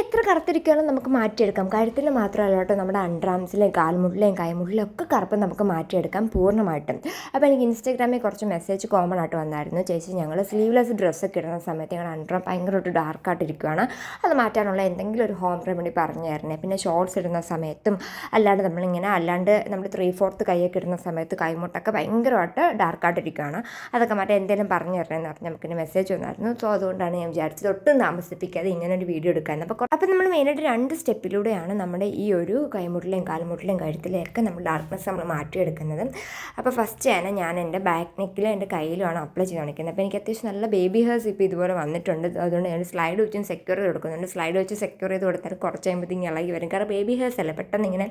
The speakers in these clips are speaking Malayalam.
എത്ര കറുത്തിരിക്കുകയാലും നമുക്ക് മാറ്റിയെടുക്കാം. കഴുത്തിൽ മാത്രമല്ല കേട്ടോ നമ്മുടെ അണ്ടർആംസിലെയും കാൽമുട്ടിലെയും കൈമുട്ടിലെയും ഒക്കെ കറുപ്പ് നമുക്ക് മാറ്റിയെടുക്കാം പൂർണമായിട്ടും. അപ്പോൾ എനിക്ക് ഇൻസ്റ്റാഗ്രാമിൽ കുറച്ച് മെസ്സേജ് കോമൺ ആയിട്ട് വന്നായിരുന്നു. ചേച്ചി ഞങ്ങൾ സ്ലീവ്ലെസ് ഡ്രസ്സൊക്കെ ഇടുന്ന സമയത്ത് ഞങ്ങളുടെ അണ്ടർ ഭയങ്കരമായിട്ട് ഡാർക്കായിട്ടിരിക്കുകയാണ് അത് മാറ്റാനുള്ള എന്തെങ്കിലും ഒരു ഹോം റെമഡി പറഞ്ഞു തരണേ. പിന്നെ ഷോർട്സ് ഇടുന്ന സമയത്തും അല്ലാണ്ട് നമ്മളിങ്ങനെ അല്ലാണ്ട് നമ്മൾ ത്രീ ഫോർത്ത് കൈയൊക്കെ ഇടുന്ന സമയത്ത് കൈമുട്ടൊക്കെ ഭയങ്കരമായിട്ട് ഡാർക്കായിട്ടിരിക്കുകയാണ് അതൊക്കെ മാറ്റാൻ എന്തെങ്കിലും പറഞ്ഞു തരണമെന്ന് പറഞ്ഞ് നമുക്കിന് മെസ്സേജ് വന്നായിരുന്നു. സോ അതുകൊണ്ടാണ് ഞാൻ വിചാരിച്ചത് ഒട്ടും താമസിപ്പിക്കാതെ ഇങ്ങനെ ഒരു വീഡിയോ എടുക്കാൻ അപ്പോൾ അപ്പോൾ നമ്മൾ മെയിനായിട്ട് രണ്ട് സ്റ്റെപ്പിലൂടെയാണ് നമ്മുടെ ഈ ഒരു കൈമുട്ടിലെയും കാൽമുട്ടിലെയും കഴുത്തിലെയൊക്കെ നമ്മൾ ഡാർക്ക്നെസ് നമ്മൾ മാറ്റിയെടുക്കുന്നത്. അപ്പോൾ ഫസ്റ്റ് ആണ് ഞാൻ എന്റെ ബാക്ക് നെക്കിലും എന്റെ കയ്യിലുമാണ് അപ്ലൈ ചെയ്ത് കാണിക്കുന്നത് അപ്പോൾ എനിക്ക് അത്യാവശ്യം നല്ല ബേബി ഹേഴ്സ് ഇപ്പോൾ ഇതുപോലെ വന്നിട്ടുണ്ട്. അതുകൊണ്ട് ഞാൻ സ്ലൈഡ് വെച്ചും സെക്യൂർ ചെയ്ത് കൊടുക്കുന്നുണ്ട്. സ്ലൈഡ് വെച്ച് സെക്യൂർ ചെയ്ത് കൊടുത്താൽ കുറച്ച് കഴിയുമ്പോഴത്തേക്കും ഇളകി വരും. കാരണം ബേബി ഹേഴ്സ് അല്ല? പെട്ടെന്ന് ഇങ്ങനെ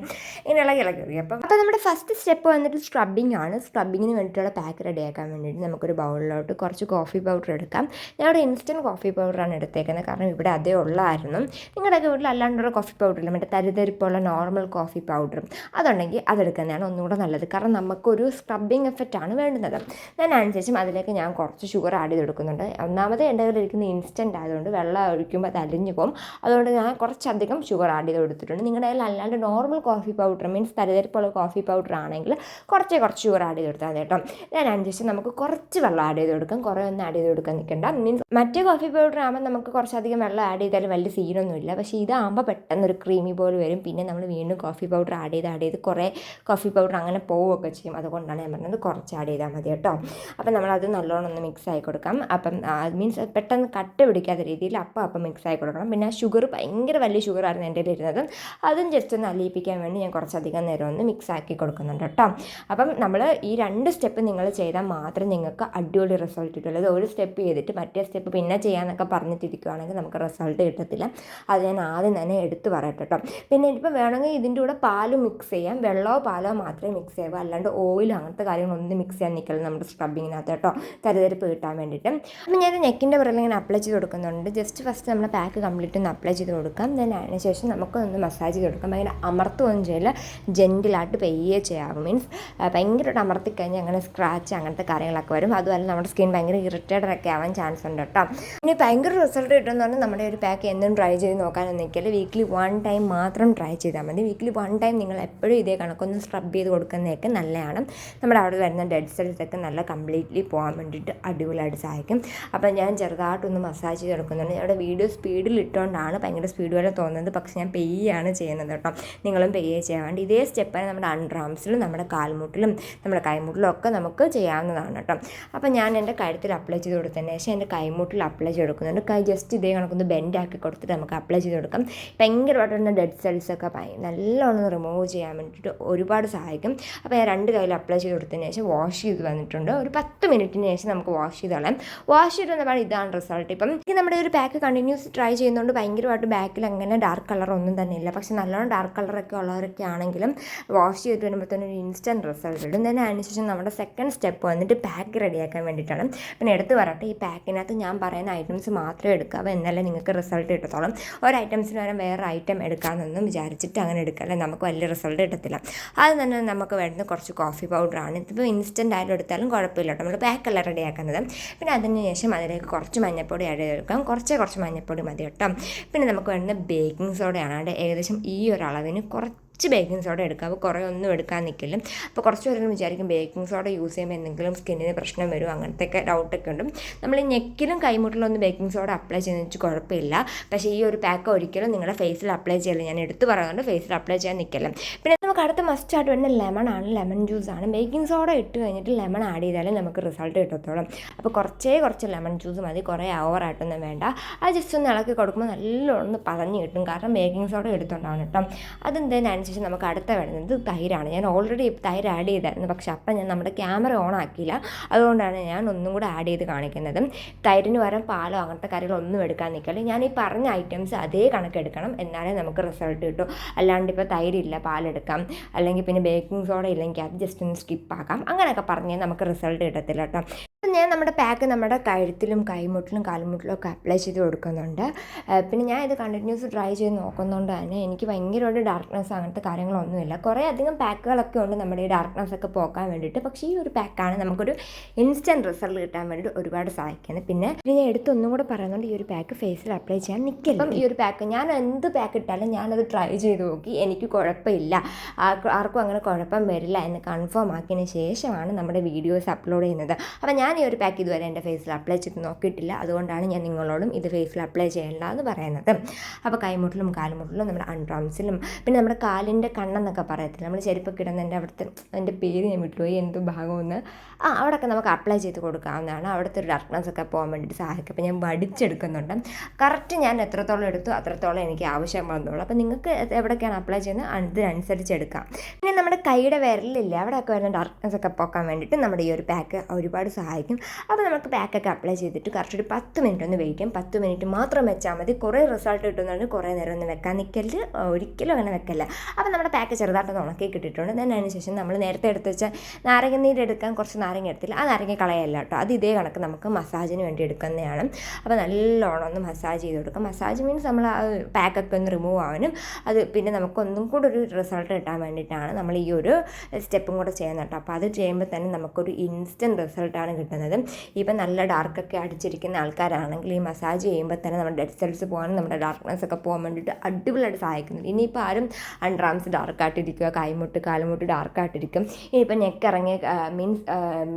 ഇങ്ങനെ ഇളകി ഇളകി വരും. അപ്പം അപ്പോൾ നമ്മുടെ ഫസ്റ്റ് സ്റ്റെപ്പ് വന്നിട്ട് സ്ക്രബിങ് ആണ്. സ്ക്രബിങ്ങിന് വേണ്ടിയിട്ടുള്ള പാക്ക് റെഡിയാക്കാൻ വേണ്ടിയിട്ട് നമുക്കൊരു ബൗളിലോട്ട് കുറച്ച് കോഫി പൗഡർ എടുക്കാം. ഞാൻ ഇവിടെ ഇൻസ്റ്റന്റ് കോഫി പൗഡറാണ് എടുത്തേക്കുന്നത്. കാരണം ഇവിടെ അതേ ഉള്ളായിരുന്നു. നിങ്ങളുടെയൊക്കെ വീട്ടിൽ അല്ലാണ്ടൊരു കോഫി പൗഡർ ഇല്ല. മറ്റേ തരിതരിപ്പുള്ള നോർമൽ കോഫി പൗഡറും അതുണ്ടെങ്കിൽ അതെടുക്കുന്നതാണ് ഒന്നുകൂടെ നല്ലത്. കാരണം നമുക്കൊരു സ്ക്രബിങ് എഫക്റ്റ് ആണ് വേണ്ടുന്നത്. അതിനുശേഷം അതിലേക്ക് ഞാൻ കുറച്ച് ഷുഗർ ആഡ് ചെയ്ത് കൊടുക്കുന്നുണ്ട് ഒന്നാമത് എന്റെ കയ്യിൽ ഇരിക്കുന്ന ഇൻസ്റ്റന്റ് ആയതുകൊണ്ട് വെള്ളം ഒഴിക്കുമ്പോൾ അത് അലിഞ്ഞു പോകും. അതുകൊണ്ട് ഞാൻ കുറച്ചധികം ഷുഗർ ആഡ് ചെയ്ത് കൊടുത്തിട്ടുണ്ട്. നിങ്ങളുടെ കയ്യിൽ അല്ലാണ്ട് നോർമൽ കോഫി പൗഡർ മീൻസ് തരിതരിപ്പുള്ള കോഫി പൗഡർ ആണെങ്കിൽ കുറച്ചേ കുറച്ച് ഷുഗർ ആഡ് ചെയ്ത് കൊടുത്താൽ കേട്ടോ. അതിനുശേഷം നമുക്ക് കുറച്ച് വെള്ളം ആഡ് ചെയ്ത് കൊടുക്കാം. കുറേ ഒന്നും ആഡ് ചെയ്ത് കൊടുക്കാൻ നിൽക്കണ്ട. മീൻസ് മറ്റേ കോഫി പൗഡർ ആകുമ്പോൾ നമുക്ക് കുറച്ചധികം വെള്ളം ആഡ് ചെയ്താലും വലിയ സീനൊന്നുമില്ല പക്ഷേ ഇതാകുമ്പോൾ പെട്ടെന്ന് ഒരു ക്രീമി പോലെ വരും. പിന്നെ നമ്മൾ വീണ്ടും കോഫി പൗഡർ ആഡ് ചെയ്ത് ആഡ് ചെയ്ത് കുറേ കോഫി പൗഡർ അങ്ങനെ പോവുകയൊക്കെ ചെയ്യും. അതുകൊണ്ടാണ് ഞാൻ പറഞ്ഞത് കുറച്ച് ആഡ് ചെയ്താൽ മതി കേട്ടോ. അപ്പം നമ്മളത് നല്ലോണം ഒന്ന് മിക്സ് ആയി കൊടുക്കാം. അപ്പം മീൻസ് പെട്ടെന്ന് കട്ട് പിടിക്കാത്ത രീതിയിൽ അപ്പം അപ്പം മിക്സ് ആയി കൊടുക്കണം. പിന്നെ ഷുഗർ ഭയങ്കര വലിയ ഷുഗർ ആയിരുന്നു എന്റെ ഇരുന്നത് അതും ജസ്റ്റ് ഒന്ന് അലിയിപ്പിക്കാൻ വേണ്ടി ഞാൻ കുറച്ചധികം നേരം ഒന്ന് മിക്സ് ആക്കി കൊടുക്കുന്നുണ്ട് കേട്ടോ. അപ്പം നമ്മൾ ഈ രണ്ട് സ്റ്റെപ്പ് നിങ്ങൾ ചെയ്താൽ മാത്രം നിങ്ങൾക്ക് അടിപൊളി റിസൾട്ട് കിട്ടുള്ളൂ ഒരു സ്റ്റെപ്പ് ചെയ്തിട്ട് മറ്റേ സ്റ്റെപ്പ് പിന്നെ ചെയ്യാമെന്നൊക്കെ പറഞ്ഞിട്ടിരിക്കുകയാണെങ്കിൽ നമുക്ക് റിസൾട്ട് കിട്ടത്തില്ല. അത് ഞാൻ ആദ്യം തന്നെ എടുത്തു പറയട്ടെ കേട്ടോ പിന്നെ ഇപ്പോൾ വേണമെങ്കിൽ ഇതിന്റെ കൂടെ പാൽ മിക്സ് ചെയ്യാം. വെള്ളമോ പാലോ മാത്രമേ മിക്സ് ചെയ്യാവൂ. അല്ലാണ്ട് ഓയിലോ അങ്ങനത്തെ കാര്യങ്ങളൊന്നും മിക്സ് ചെയ്യാൻ നിൽക്കില്ല നമ്മുടെ സ്ക്രബിങ്ങിനകത്ത് കേട്ടോ തരതരിപ്പ് കിട്ടാൻ വേണ്ടിയിട്ട്. അപ്പം ഞാൻ നെക്കിന്റെ പുറകിൽ ഇങ്ങനെ അപ്ലൈ ചെയ്ത് കൊടുക്കുന്നുണ്ട്. ജസ്റ്റ് ഫസ്റ്റ് നമ്മൾ പാക്ക് കംപ്ലീറ്റ് ഒന്ന് അപ്ലൈ ചെയ്ത് കൊടുക്കാം. ദെൻ അതിന് ശേഷം നമുക്കൊന്ന് മസാജ് ചെയ്ത് കൊടുക്കാം ഭയങ്കര അമർത്തുകയൊന്നും ചെയ്യില്ല. ജെന്റിലായിട്ട് പെയ്യേ ചെയ്യാവും. മീൻസ് ഭയങ്കരമായിട്ട് അമർത്തിക്കഴിഞ്ഞാൽ അങ്ങനെ സ്ക്രാച്ച് അങ്ങനത്തെ കാര്യങ്ങളൊക്കെ വരും. അതുപോലെ നമ്മുടെ സ്കിൻ ഭയങ്കര ഇറിറ്റേറ്റഡ് ഒക്കെ ആവാൻ ചാൻസ് ഉണ്ട് കേട്ടോ ഇനി ഭയങ്കര റിസൾട്ട് കിട്ടുമെന്ന് പറഞ്ഞാൽ നമ്മുടെ ഒരു പാക്ക് എന്നും ട്രൈ ചെയ്ത് നോക്കാനൊന്നും നിൽക്കില്ല വീക്കിലി വൺ ടൈം മാത്രം ട്രൈ ചെയ്താൽ മതി. വീക്കിലി വൺ ടൈം നിങ്ങൾ എപ്പോഴും ഇതേ കണക്കൊന്ന് സ്ക്രബ് ചെയ്ത് കൊടുക്കുന്നതൊക്കെ നല്ലതാണ്. നമ്മുടെ അവിടെ വരുന്ന ഡെഡ് സെൽസൊക്കെ നല്ല കംപ്ലീറ്റ്ലി പോകാൻ വേണ്ടിയിട്ട് അടിപൊളിയായിട്ട് സഹായിക്കും. അപ്പോൾ ഞാൻ ചെറുതായിട്ടൊന്ന് മസാജ് ചെയ്ത് കൊടുക്കുന്നുണ്ട്. അവിടെ വീഡിയോ സ്പീഡിൽ ഇട്ടുകൊണ്ടാണ് ഭയങ്കര സ്പീഡ് പോലെ തോന്നുന്നത്. പക്ഷേ ഞാൻ പെയ്യാണ് ചെയ്യുന്നത് കേട്ടോ. നിങ്ങളും പെയ്യേ ചെയ്യാൻ വേണ്ടി ഇതേ സ്റ്റെപ്പാണ് നമ്മുടെ ആംസിലും നമ്മുടെ കാൽമുട്ടിലും നമ്മുടെ കൈമുട്ടിലും ഒക്കെ നമുക്ക് ചെയ്യാവുന്നതാണ് കേട്ടോ. അപ്പോൾ ഞാൻ എന്റെ കഴുത്തിൽ അപ്ലൈ ചെയ്ത് കൊടുത്തതിന് ശേഷം എന്റെ കൈമുട്ടിൽ അപ്ലൈ ചെയ്ത് കൊടുക്കുന്നുണ്ട്. കൈ ജസ്റ്റ് ഇതേ കണക്കൊന്ന് ബെൻഡാക്കി കൊടുത്തിട്ട് നമുക്ക് അപ്ലൈ ചെയ്ത് കൊടുക്കാം. ഭയങ്കരമായിട്ടുള്ള ഡെഡ് സെൽസൊക്കെ നല്ലോണം റിമൂവ് ചെയ്യാൻ വേണ്ടിയിട്ട് ഒരുപാട് സഹായിക്കും. അപ്പോൾ ഞാൻ രണ്ട് കയ്യിൽ അപ്ലൈ ചെയ്ത് കൊടുത്തതിന് ശേഷം വാഷ് ചെയ്ത് വന്നിട്ടുണ്ട്. ഒരു പത്ത് മിനിറ്റിന് ശേഷം നമുക്ക് വാഷ് ചെയ്ത് കളയാം. വാഷ് ചെയ്ത് വന്നപ്പോൾ ഇതാണ് റിസൾട്ട് ഇപ്പം നമ്മുടെ ഒരു പാക്ക് കണ്ടിന്യൂസ് ട്രൈ ചെയ്യുന്നതുകൊണ്ട് ഭയങ്കരമായിട്ട് ബാക്കിൽ അങ്ങനെ ഡാർക്ക് കളർ ഒന്നും തന്നെ ഇല്ല. പക്ഷെ നല്ലോണം ഡാർക്ക് കളറൊക്കെ ഉള്ളവരൊക്കെ ആണെങ്കിലും വാഷ് ചെയ്തിട്ട് തന്നെ ഒരു ഇൻസ്റ്റന്റ് റിസൾട്ട് ഇടും തന്നെ അതിനുശേഷം നമ്മുടെ സെക്കൻഡ് സ്റ്റെപ്പ് വന്നിട്ട് പാക്ക് റെഡിയാക്കാൻ വേണ്ടിയിട്ടാണ്. പിന്നെ എടുത്ത് പറയട്ടെ ഈ പാക്കിനകത്ത് ഞാൻ പറയുന്ന ഐറ്റംസ് മാത്രമേ എടുക്കാവൂ. എന്നാലേ നിങ്ങൾക്ക് റിസൾട്ട് കിട്ടത്തോളം ഒരു ഐറ്റംസിന് പകരം വേറെ ഐറ്റം എടുക്കാമെന്നൊന്നും വിചാരിച്ചിട്ട് അങ്ങനെ എടുക്കാല്ലേ? നമുക്ക് വലിയ റിസൾട്ട് കിട്ടത്തില്ല. അത് തന്നെ നമുക്ക് വേണ്ടത് കുറച്ച് കോഫി പൗഡറാണ്. ഇതിപ്പോൾ ഇൻസ്റ്റന്റ് ആയാലും എടുത്താലും കുഴപ്പമില്ല നമ്മൾ പാക്കല്ല റെഡിയാക്കുന്നത് പിന്നെ അതിന് ശേഷം അതിലേക്ക് കുറച്ച് മഞ്ഞപ്പൊടി ആഡ് ചെയ്തെടുക്കാം കുറച്ചേ കുറച്ച് മഞ്ഞപ്പൊടി മതി കേട്ടോ. പിന്നെ നമുക്ക് വേണ്ടുന്ന ബേക്കിംഗ് സോഡയാണ് ഏകദേശം ഈ ഒരു അളവിന് കുറച്ച് കുറച്ച് ബേക്കിംഗ് സോഡ എടുക്കുക അപ്പോൾ കുറേ ഒന്നും എടുക്കാൻ നിൽക്കില്ല അപ്പോൾ കുറച്ച് പേരെങ്കിലും വിചാരിക്കും ബേക്കിംഗ് സോഡ യൂസ് ചെയ്യുമ്പോൾ എന്തെങ്കിലും സ്കിന്നിന് പ്രശ്നം വരും. അങ്ങനത്തെ അങ്ങനത്തെയൊക്കെ ഡൗട്ടൊക്കെ ഉണ്ട്. നമ്മൾ നെക്കിലും കൈമുട്ടിലും ഒന്നും ബേക്കിംഗ് സോഡ അപ്ലൈ ചെയ്യുന്ന വെച്ചാൽ കുഴപ്പമില്ല. പക്ഷേ ഈ ഒരു പാക്ക് ഒരിക്കലും നിങ്ങളുടെ ഫേസിൽ അപ്ലൈ ചെയ്യില്ല. ഞാൻ എടുത്ത് പറയുന്നുണ്ട് ഫേസിൽ അപ്ലൈ ചെയ്യാൻ നിൽക്കില്ല പിന്നെ നമുക്ക് അടുത്ത മസ്റ്റ് ആയിട്ട് വരുന്ന ലെമൺ ആണ്. ലെമൺ ജ്യൂസ് ആണ്. ബേക്കിംഗ് സോഡ ഇട്ട് കഴിഞ്ഞിട്ട് ലെമൺ ആഡ് ചെയ്താലേ നമുക്ക് റിസൾട്ട് കിട്ടത്തോളം അപ്പോൾ കുറച്ചേ കുറച്ച് ലെമൺ ജ്യൂസ് മതി. കുറേ ഓവറായിട്ടൊന്നും വേണ്ട. അത് ജസ്റ്റ് ഒന്ന് ഇളക്കി കൊടുക്കുമ്പോൾ നല്ലോണം പതഞ്ഞ് കിട്ടും. കാരണം ബേക്കിംഗ് സോഡ എടുത്തോണ്ടാണ് കേട്ടോ. അതെന്തേലും അതിനുശേഷം നമുക്ക് അടുത്ത വേണ്ടത് തൈരാണ്. ഞാൻ ഓൾറെഡി തൈര് ആഡ് ചെയ്തായിരുന്നു പക്ഷെ അപ്പം ഞാൻ നമ്മുടെ ക്യാമറ ഓൺ ആക്കിയില്ല. അതുകൊണ്ടാണ് ഞാൻ ഒന്നും കൂടെ ആഡ് ചെയ്ത് കാണിക്കുന്നത്. തൈരിന് പകരം പാലോ അങ്ങനത്തെ കാര്യങ്ങളൊന്നും എടുക്കാൻ നിൽക്കില്ല. ഞാൻ ഈ പറഞ്ഞ ഐറ്റംസ് അതേ കണക്കെടുക്കണം എന്നാലേ നമുക്ക് റിസൾട്ട് കിട്ടും. അല്ലാണ്ട് ഇപ്പോൾ തൈരില്ല പാലെടുക്കാം. അല്ലെങ്കിൽ പിന്നെ ബേക്കിംഗ് സോഡ ഇല്ലെങ്കിൽ അത് ജസ്റ്റ് ഒന്ന് സ്കിപ്പ് ആക്കാം. അങ്ങനെയൊക്കെ പറഞ്ഞാൽ നമുക്ക് റിസൾട്ട് കിട്ടത്തില്ല കേട്ടോ. അപ്പം ഞാൻ നമ്മുടെ പാക്ക് നമ്മുടെ കഴുത്തിലും കൈമുട്ടിലും കാൽമുട്ടിലും ഒക്കെ അപ്ലൈ ചെയ്ത് കൊടുക്കുന്നുണ്ട്. പിന്നെ ഞാൻ ഇത് കണ്ടിന്യൂസ് ട്രൈ ചെയ്ത് നോക്കുന്നതുകൊണ്ട് തന്നെ എനിക്ക് ഭയങ്കരമായിട്ട് ഡാർക്ക്നെസ് അങ്ങനത്തെ കാര്യങ്ങളൊന്നുമില്ല. കുറേ അധികം പാക്കുകളൊക്കെ ഉണ്ട് നമ്മുടെ ഈ ഡാർക്ക്നെസ് ഒക്കെ പോക്കാൻ വേണ്ടിയിട്ട്. പക്ഷേ ഈ ഒരു പാക്കാണ് നമുക്കൊരു ഇൻസ്റ്റന്റ് റിസൾട്ട് കിട്ടാൻ വേണ്ടി ഒരുപാട് സഹായിക്കുന്നത്. പിന്നെ ഞാൻ എടുത്തൊന്നും കൂടെ പറയുന്നുണ്ട് ഈ ഒരു പാക്ക് ഫേസിൽ അപ്ലൈ ചെയ്യാൻ നിൽക്കില്ല ഈ ഒരു പാക്ക് ഞാൻ എന്ത് പാക്ക് ഇട്ടാലും ഞാനത് ട്രൈ ചെയ്ത് നോക്കി എനിക്ക് കുഴപ്പമില്ല. ആർക്കും അങ്ങനെ കുഴപ്പം വരില്ല എന്ന് കൺഫേം ആക്കിയതിന് ശേഷമാണ് നമ്മുടെ വീഡിയോസ് അപ്ലോഡ് ചെയ്യുന്നത്. അപ്പം ഞാൻ ഈ ഒരു പാക്ക് ഇതുവരെ എന്റെ ഫേസിൽ അപ്ലൈ ചെയ്ത് നോക്കിയിട്ടില്ല. അതുകൊണ്ടാണ് ഞാൻ നിങ്ങളോടും ഇത് ഫേസിൽ അപ്ലൈ ചെയ്യേണ്ട എന്ന് പറയുന്നത്. അപ്പോൾ കൈമുട്ടിലും കാൽമുട്ടിലും നമ്മുടെ അൺഡ്രോംസിലും പിന്നെ നമ്മുടെ കാലിന്റെ കണ്ണെന്നൊക്കെ പറയത്തില്ല? നമ്മൾ ചെരുപ്പ് കിടന്നതിന്റെ അവിടുത്തെ എന്റെ പേര് ഞാൻ വിട്ടുപോയി എന്ത് ഭാഗമെന്ന്. ആ അവിടെയൊക്കെ നമുക്ക് അപ്ലൈ ചെയ്ത് കൊടുക്കാവുന്നതാണ്. അവിടുത്തെ ഒരു ഡാർക്ക്നെസ് ഒക്കെ പോകാൻ വേണ്ടിയിട്ട് സഹായിക്കും. അപ്പോൾ ഞാൻ വടിച്ചെടുക്കുന്നുണ്ട്. കറക്റ്റ് ഞാൻ എത്രത്തോളം എടുത്തു അത്രത്തോളം എനിക്ക് ആവശ്യം വന്നുള്ളൂ. അപ്പോൾ നിങ്ങൾക്ക് എവിടെയൊക്കെയാണ് അപ്ലൈ ചെയ്യുന്നത്? അതിനനുസരിച്ച് എടുക്കാം പിന്നെ നമ്മുടെ കൈയുടെ വിരലില്ലേ? അവിടെയൊക്കെ വരുന്ന ഡാർക്ക്നെസ് ഒക്കെ പോക്കാൻ വേണ്ടിയിട്ട് നമ്മുടെ ഈ ഒരു പാക്ക് ഒരുപാട് സഹായിക്കും. അപ്പോൾ നമുക്ക് പാക്കൊക്കെ അപ്ലൈ ചെയ്തിട്ട് കുറച്ചൊരു പത്ത് മിനിറ്റ് ഒന്ന് ചെയ്യും. പത്ത് മിനിറ്റ് മാത്രം വെച്ചാൽ മതി. കുറേ റിസൾട്ട് കിട്ടുന്നതുകൊണ്ട് കുറേ നേരം ഒന്ന് വെക്കാൻ നിൽക്കരുത് ഒരിക്കലും അങ്ങനെ വെക്കല്ല. അപ്പോൾ നമ്മുടെ പാക്ക് ചെറുതായിട്ട് ഉണക്കി കിട്ടിയിട്ടുണ്ട്. ദെൻ അതിന് ശേഷം നമ്മൾ നേരത്തെ എടുത്ത് വെച്ചാൽ നാരങ്ങ നീര് എടുക്കാൻ കുറച്ച് നാരങ്ങ എടുത്തില്ല. ആ നാരങ്ങ കളയല്ല കേട്ടോ. അത് ഇതേ കണക്ക് നമുക്ക് മസാജിന് വേണ്ടി എടുക്കുന്നതാണ്. അപ്പോൾ നല്ലോണം ഒന്ന് മസാജ് ചെയ്ത് കൊടുക്കാം. മസാജ് മീൻസ് നമ്മൾ ആ പാക്കൊക്കെ ഒന്ന് റിമൂവ് ആവാനും അത് പിന്നെ നമുക്കൊന്നും കൂടെ ഒരു റിസൾട്ട് കിട്ടാൻ വേണ്ടിയിട്ടാണ് നമ്മൾ ഈ ഒരു സ്റ്റെപ്പും കൂടെ ചെയ്യുന്നത് കേട്ടോ. അപ്പോൾ അത് ചെയ്യുമ്പോൾ തന്നെ നമുക്കൊരു ഇൻസ്റ്റന്റ് റിസൾട്ടാണ് കിട്ടുന്നത്. ഇപ്പം നല്ല ഡാർക്കൊക്കെ അടിച്ചിരിക്കുന്ന ആൾക്കാരാണെങ്കിൽ ഈ മസാജ് ചെയ്യുമ്പോൾ തന്നെ നമ്മുടെ ഡെഡ് സെൽസ് പോകാനും നമ്മുടെ ഡാർക്ക്നെസ് ഒക്കെ പോകാൻ വേണ്ടിയിട്ട് അടിപൊളിയായിട്ട് സഹായിക്കുന്നുണ്ട്. ഇനിയിപ്പോൾ ആരും അൺഡ്രാംസ് ഡാർക്കായിട്ടിരിക്കുക കൈമുട്ട് കാലുമുട്ട് ഡാർക്കായിട്ടിരിക്കും. ഇനിയിപ്പോൾ നെക്ക് ഇറങ്ങിയ മീൻസ്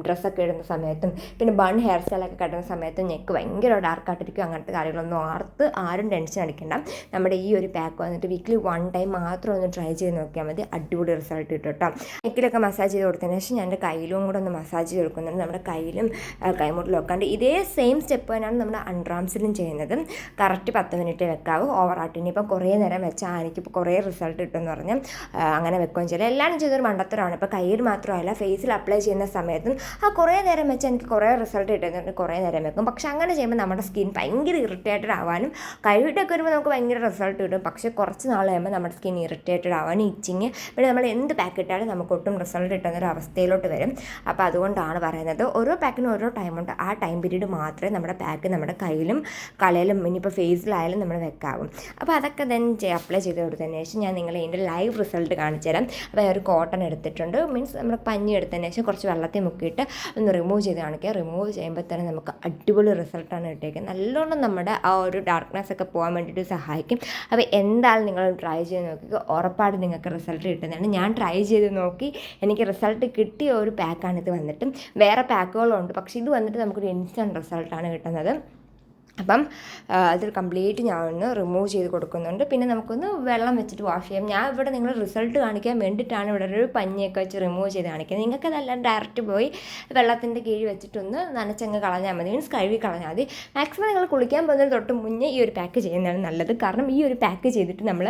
ഡ്രസ്സൊക്കെ ഇടുന്ന സമയത്തും പിന്നെ ബൺ ഹെയർ സ്റ്റൈലൊക്കെ കട്ടുന്ന സമയത്തും നെക്ക് ഭയങ്കര ഡാർക്കായിട്ടിരിക്കും. അങ്ങനത്തെ കാര്യങ്ങളൊന്നും ആർത്ത് ആരും ടെൻഷൻ അടിക്കേണ്ട. നമ്മുടെ ഈ ഒരു പാക്ക് വന്നിട്ട് വീക്കിലി വൺ ടൈം മാത്രം ഒന്ന് ട്രൈ ചെയ്ത് നോക്കിയാൽ മതി. അടിപൊളി റിസൾട്ട് കിട്ടും കേട്ടോ. നെക്കിലൊക്കെ മസാജ് ചെയ്ത് കൊടുത്തതിന് ശേഷം ഞാൻ എന്റെ കയ്യിലും കൂടെ ഒന്ന് മസാജ് ചെയ്ത് കൊടുക്കുന്നുണ്ട്. നമ്മുടെ കയ്യിലും കൈമുട്ടിലും വെക്കാണ്ട് ഇതേ സെയിം സ്റ്റെപ്പ് തന്നെയാണ് നമ്മുടെ അൺഡ്രാംസിലും ചെയ്യുന്നത്. കറക്റ്റ് പത്ത് മിനിറ്റ് വെക്കാവൂ. ഓവറായിട്ട് ഇനിയിപ്പോൾ കുറേ നേരം വെച്ചാൽ എനിക്കിപ്പോൾ കുറേ റിസൾട്ട് കിട്ടുമെന്ന് പറഞ്ഞ് അങ്ങനെ വെക്കുകയും ചെയ്യില്ല എല്ലാവരും ചെയ്തൊരു മണ്ടത്തരമാണ്. ഇപ്പോൾ കയ്യിൽ മാത്രമല്ല ഫേസിൽ അപ്ലൈ ചെയ്യുന്ന സമയത്തും ആ കുറേ നേരം വെച്ച് എനിക്ക് കുറേ റിസൾട്ട് കിട്ടുന്നുണ്ട് കുറേ നേരം വെക്കും. പക്ഷെ അങ്ങനെ ചെയ്യുമ്പോൾ നമ്മുടെ സ്കിൻ ഭയങ്കര ഇറിറ്റേറ്റഡ് ആവാനും കഴിവിട്ടൊക്കെ വരുമ്പോൾ നമുക്ക് ഭയങ്കര റിസൾട്ട് കിട്ടും. പക്ഷേ കുറച്ച് നാൾ കഴിയുമ്പോൾ നമ്മുടെ സ്കിൻ ഇറിറ്റേറ്റഡ് ആവാനും ഇച്ചിങ് പിന്നെ നമ്മൾ എന്ത് പാക്ക് ഇട്ടാലും നമുക്ക് ഒട്ടും റിസൾട്ട് കിട്ടുന്ന ഒരു അവസ്ഥയിലോട്ട് വരും. അപ്പോൾ അതുകൊണ്ടാണ് പറയുന്നത്. ഓരോ പാക്കിനും ഓരോ ടൈമുണ്ട് ആ ടൈം പീരീഡ് മാത്രമേ നമ്മുടെ പാക്ക് നമ്മുടെ കയ്യിലും കളയിലും ഇനിയിപ്പോൾ ഫേസിലായാലും നമ്മൾ വെക്കാവും. അപ്പോൾ അതൊക്കെ ദെൻ അപ്ലൈ ചെയ്ത് കൊടുത്തതിന് ശേഷം ഞാൻ നിങ്ങളെ ഇതിന്റെ ലൈവ് റിസൾട്ട് കാണിച്ചു തരാം. അപ്പോൾ ഒരു കോട്ടൺ എടുത്തിട്ടുണ്ട്. മീൻസ് നമ്മൾ പഞ്ഞി എടുത്തതിന് ശേഷം കുറച്ച് വെള്ളത്തിൽ മുക്കിയിട്ട് ഒന്ന് റിമൂവ് ചെയ്ത് കാണിക്കുക റിമൂവ് ചെയ്യുമ്പോൾ തന്നെ നമുക്ക് അടിപൊളി റിസൾട്ടാണ് കിട്ടിയേക്കുന്നത്. നല്ലോണം നമ്മുടെ ആ ഒരു ഡാർക്ക്നെസ് ഒക്കെ പോകാൻ വേണ്ടിയിട്ട് സഹായിക്കും. അപ്പോൾ എന്തായാലും നിങ്ങൾ ട്രൈ ചെയ്ത് നോക്കുക ഉറപ്പായിട്ട് നിങ്ങൾക്ക് റിസൾട്ട് കിട്ടുന്നതാണ്. ഞാൻ ട്രൈ ചെയ്ത് നോക്കി എനിക്ക് റിസൾട്ട് കിട്ടിയ ഒരു പാക്കാണ് ഇത് വന്നിട്ട്. വേറെ പാക്കുകളുണ്ട് പക്ഷേ ഇത് വന്നിട്ട് നമുക്കൊരു ഇൻസ്റ്റന്റ് റിസൾട്ടാണ് കിട്ടുന്നത്. അപ്പം അത് കംപ്ലീറ്റ് ഞാൻ ഒന്ന് റിമൂവ് ചെയ്ത് കൊടുക്കുന്നുണ്ട്. പിന്നെ നമുക്കൊന്ന് വെള്ളം വെച്ചിട്ട് വാഷ് ചെയ്യാം. ഞാൻ ഇവിടെ നിങ്ങൾ റിസൾട്ട് കാണിക്കാൻ വേണ്ടിയിട്ടാണ് ഇവിടെ ഒരു പഞ്ഞിയൊക്കെ വെച്ച് റിമൂവ് ചെയ്ത് കാണിക്കുന്നത്. നിങ്ങൾക്ക് അതെല്ലാം ഡയറക്റ്റ് പോയി വെള്ളത്തിന്റെ കീഴിൽ വെച്ചിട്ടൊന്ന് നനച്ചങ്ങ് കളഞ്ഞാൽ മതി. മീൻസ് കഴുകി കളഞ്ഞാൽ മതി. മാക്സിമം നിങ്ങൾ കുളിക്കാൻ പോകുന്നതിന് തൊട്ട് മുന്നേ ഈ ഒരു പാക്ക് ചെയ്യുന്നതാണ് നല്ലത്. കാരണം ഈ ഒരു പാക്ക് ചെയ്തിട്ട് നമ്മൾ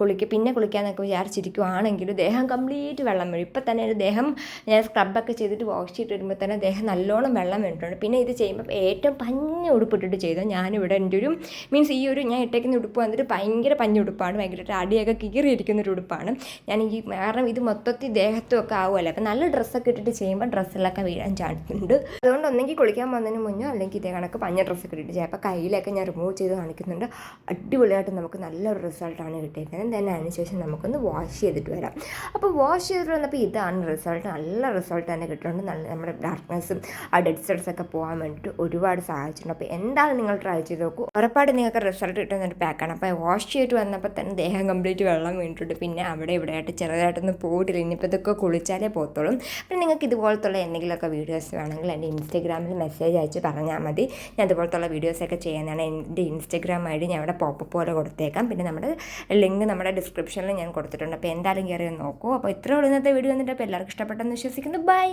കുളിക്കുക പിന്നെ കുളിക്കാമെന്നൊക്കെ വിചാരിച്ചിരിക്കുവാണെങ്കിൽ ദേഹം കംപ്ലീറ്റ് വെള്ളം വരും. ഇപ്പം തന്നെ ഒരു ദേഹം ഞാൻ സ്ക്രബൊക്കെ ചെയ്തിട്ട് വാഷ് ചെയ്തിട്ട് വരുമ്പോൾ തന്നെ ദേഹം നല്ലോണം വെള്ളം വേണ്ടിയിട്ടുണ്ട് പിന്നെ ഇത് ചെയ്യുമ്പോൾ ഏറ്റവും പഞ്ഞ ഉടുപ്പിട്ടിട്ട് ചെയ്താൽ ഞാനിവിടെ എന്റെ ഒരു മീൻസ് ഈ ഒരു ഞാൻ ഇട്ടേക്കുന്ന ഉടുപ്പ് വന്നിട്ട് ഭയങ്കര പഞ്ഞ ഉടുപ്പാണ് ഭയങ്കരമായിട്ട് അടിയൊക്കെ കീറിയിരിക്കുന്ന ഒരു ഉടുപ്പാണ്. ഞാൻ ഈ കാരണം ഇത് മൊത്തത്തിൽ ദേഹത്തും ഒക്കെ ആവുമല്ലോ. അപ്പം നല്ല ഡ്രസ്സൊക്കെ ഇട്ടിട്ട് ചെയ്യുമ്പോൾ ഡ്രസ്സിലൊക്കെ വീഴാൻ ചാൻസ് ഉണ്ട്. അതുകൊണ്ട് ഒന്നെങ്കിൽ കുളിക്കാൻ വന്നതിന് മുന്നോ അല്ലെങ്കിൽ ഇതേ കണക്ക് പഞ്ഞ ഡ്രസ്സൊക്കെ ഇട്ടിട്ട് ചെയ്യാം. അപ്പോൾ കയ്യിലൊക്കെ ഞാൻ റിമൂവ് ചെയ്ത് കാണിക്കുന്നുണ്ട്. അടിപൊളിയായിട്ട് നമുക്ക് നല്ലൊരു റിസൾട്ടാണ് കിട്ടിയിരിക്കുന്നത് ദെൻ അതിനുശേഷം നമുക്കൊന്ന് വാഷ് ചെയ്തിട്ട് വരാം. അപ്പോൾ വാഷ് ചെയ്തിട്ട് വന്നപ്പോൾ ഇതാണ് റിസൾട്ട് നല്ല റിസൾട്ട് തന്നെ കിട്ടുന്നുണ്ട്. നല്ല നമ്മുടെ ഡാർക്ക്നെസ്സും ആ ഡെഡ് സെൽസൊക്കെ പോകാൻ വേണ്ടിയിട്ട് ഒരുപാട് സഹായിച്ചിട്ടുണ്ട്. അപ്പോൾ എന്തായാലും നിങ്ങൾ ട്രൈ ചെയ്ത് നോക്കൂ. ഉറപ്പായിട്ട് നിങ്ങൾക്ക് റിസൾട്ട് കിട്ടുന്ന ഒരു പാക്കാണ് അപ്പോൾ വാഷ് ചെയ്തിട്ട് വന്നപ്പോൾ തന്നെ ദേഹം കംപ്ലീറ്റ് വെള്ളം വീണിട്ടുണ്ട്. പിന്നെ അവിടെ ഇവിടെ ആയിട്ട് ചെറുതായിട്ടൊന്നും പോയിട്ടില്ല ഇനിയിപ്പോൾ ഇതൊക്കെ കുളിച്ചാലേ പോത്തോളും പിന്നെ നിങ്ങൾക്ക് ഇതുപോലത്തുള്ള എന്തെങ്കിലുമൊക്കെ വീഡിയോസ് വേണമെങ്കിൽ എന്റെ ഇൻസ്റ്റഗ്രാമിൽ മെസ്സേജ് അയച്ച് പറഞ്ഞാൽ മതി. ഞാൻ ഇതുപോലത്തുള്ള വീഡിയോസൊക്കെ ചെയ്യുന്നതാണ്. എന്റെ ഇൻസ്റ്റഗ്രാം ഐ ഡി ഞാൻ അവിടെ പോപ്പ് പോലെ കൊടുത്തേക്കാം. പിന്നെ നമ്മുടെ ലിങ്ക് നമ്മുടെ ഡിസ്ക്രിപ്ഷനിൽ ഞാൻ കൊടുത്തിട്ടുണ്ട്. അപ്പോൾ എന്തായാലും കയറി നോക്കൂ. അപ്പോൾ ഇത്ര ഇന്നത്തെ വീഡിയോ വന്നിട്ട്. അപ്പോൾ എല്ലാവർക്കും ഇഷ്ടപ്പെട്ടെന്ന് വിശ്വസിക്കുന്നു. ബൈ